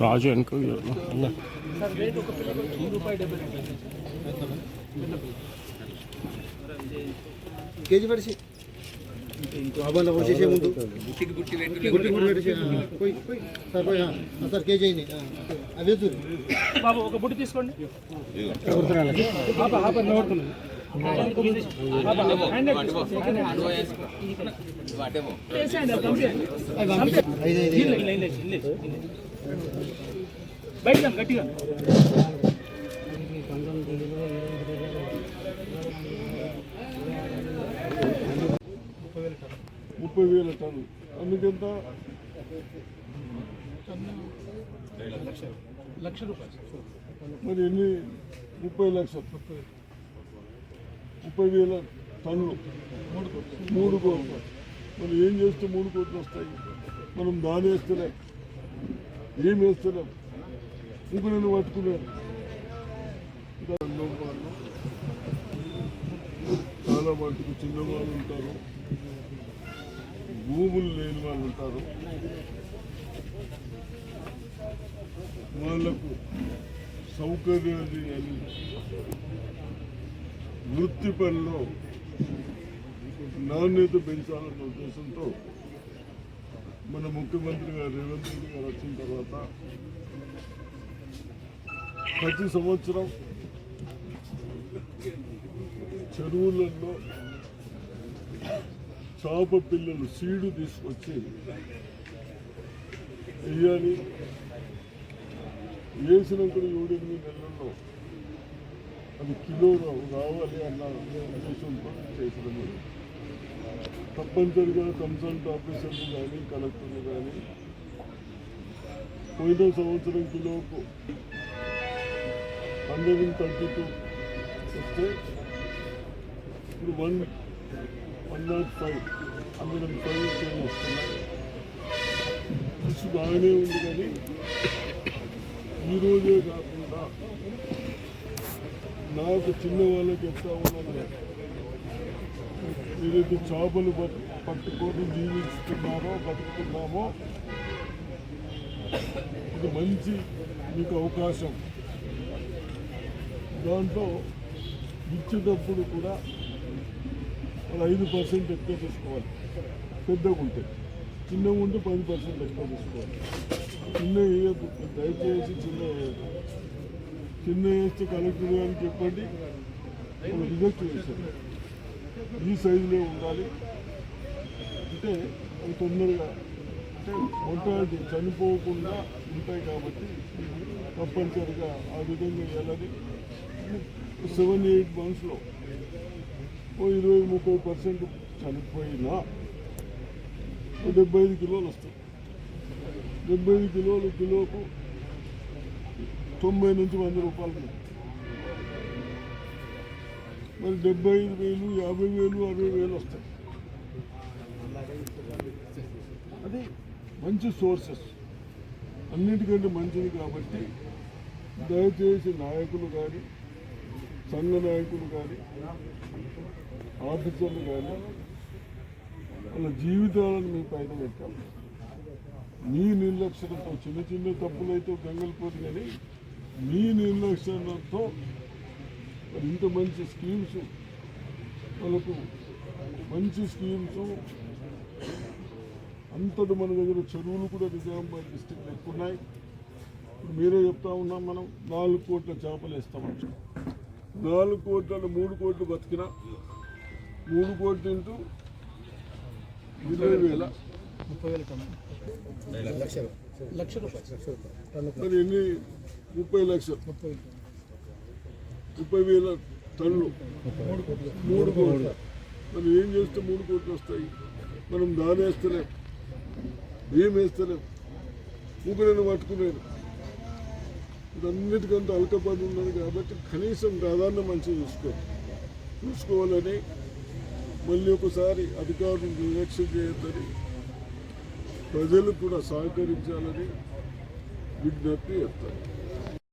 రాజు వెనుక కేజీ పడిసి అబ్బాయి వచ్చేసే ముందు గుట్టి గుట్టి పెట్టేసి పోయి పోయి సార్ పోయి సార్ కేజీ అయింది అవి బాబు ఒక బుట్టి తీసుకోండి బయట గట్టిగా ముప్పై వేల టన్ను. అందుకెంత? లక్ష రూపాయలు. మరి ఎన్ని? ముప్పై లక్షలు. ముప్పై వేల టన్నులు. మూడు కోట్లు మనం ఏం చేస్తే మూడు కోట్లు వస్తాయి? మనం దాని వేస్తలేం. ఏం వేస్తలేం? ఇంక నేను పట్టుకున్నాను వాళ్ళు చాలా మటుకు చిన్నవాళ్ళు ఉంటారు. భూములు లేని వాళ్ళు ఉంటారు. వాళ్ళకు సౌకర్యాలు అని వృత్తి పనిలో నాణ్యత పెంచాలన్న ఉద్దేశంతో మన ముఖ్యమంత్రి గారు రేవంత్ రెడ్డి గారు వచ్చిన తర్వాత ప్రతి సంవత్సరం చెరువులలో చేప పిల్లలు సీడు తీసుకొచ్చి వేయాలి. వేసినప్పుడు ఏడెనిమిది నెలల్లో అది కిలో రావాలి అన్న ఉద్దేశంతో చేసడం తప్పనిసరిగా కన్సల్ట్ ఆఫీసర్లు కానీ కలెక్టర్లు కానీ పోయిన సంవత్సరం కిలోకు హండ్రెడ్ అండ్ థర్టీ టూ వస్తే ఇప్పుడు one one nought five hundred and five వస్తున్నాయి. బాగానే ఉంది కానీ ఈ రోజే కాకుండా నాకు చిన్న వాళ్ళకి ఎట్లా ఉన్నది ఏదైతే చేపలు పట్టుకొని జీవిస్తున్నారో బతుకుతున్నామో ఇది మంచి మీకు అవకాశం. దాంట్లో ఇచ్చేటప్పుడు కూడా వాళ్ళు ఐదు పర్సెంట్ ఎక్కువ తీసుకోవాలి. పెద్దగా ఉంటే. చిన్నగా ఉంటే పది పర్సెంట్ ఎక్కువ తీసుకోవాలి. చిన్న వేయద్దు దయచేసి చిన్న వేయద్దు చిన్న వేస్తే కలెక్టర్ గారికి చెప్పండి. రిజెక్ట్ చేశారు ఈ సైజులో ఉండాలి. అంటే అవి తొందరగా అంటే మొట్టాటి చనిపోకుండా ఉంటాయి కాబట్టి తప్పనిసరిగా ఆ విధంగా వెళ్ళాలి. సెవెన్ ఎయిట్ మంత్స్లో ఓ ఇరవై ముప్పై పర్సెంట్ చనిపోయినా డెబ్బై ఐదు కిలోలు వస్తాయి. డెబ్బై ఐదు కిలోలు కిలోకు తొంభై నుంచి వంద రూపాయలు మరి డెబ్బై ఐదు వేలు యాభై వేలు అరవై వేలు వస్తాయి. అది మంచి సోర్సెస్. అన్నిటికంటే మంచిది కాబట్టి దయచేసి నాయకులు కానీ సంఘ నాయకులు కానీ ఆఫీసర్లు కానీ వాళ్ళ జీవితాలను మీ పైన పెట్టాలి. మీ నిర్లక్ష్యంతో చిన్న చిన్న తప్పులైతే గంగలిపోదు కానీ మీ నిర్లక్ష్యంతో మరి ఇంత మంచి స్కీమ్స్ వాళ్ళకు మంచి స్కీమ్స్ అంతటి మన దగ్గర చెరువులు కూడా నిజామాబాద్ డిస్టిక్లో ఎక్కువ ఉన్నాయి ఇప్పుడు మీరే చెప్తా ఉన్నాం మనం నాలుగు కోట్ల చేపలు వేస్తామని నాలుగు కోట్ల మూడు కోట్లు బతికినా మూడు కోట్లు ఇంటూ ఇరవై వేల. లక్షలు లక్ష రూపాయలు. మరి ఎన్ని? ముప్పై లక్షలు ముప్పై వేల టన్నులు. మూడు కోట్లు. మరి ఏం చేస్తే మూడు కోట్లు వస్తాయి? మనం దాని వేస్తలేం. బియ్యం వేస్తలేం. ముగ్గురని పట్టుకునేది. ఇదన్నిటికంటే అల్కపడి ఉన్నది కాబట్టి కనీసం ప్రాధాన్యం మంచిగా చూసుకో. చూసుకోవాలని మళ్ళీ ఒకసారి అధికారులు నిర్లక్ష్యం చేయొద్దని ప్రజలు కూడా సహకరించాలని విజ్ఞప్తి చేస్తారు.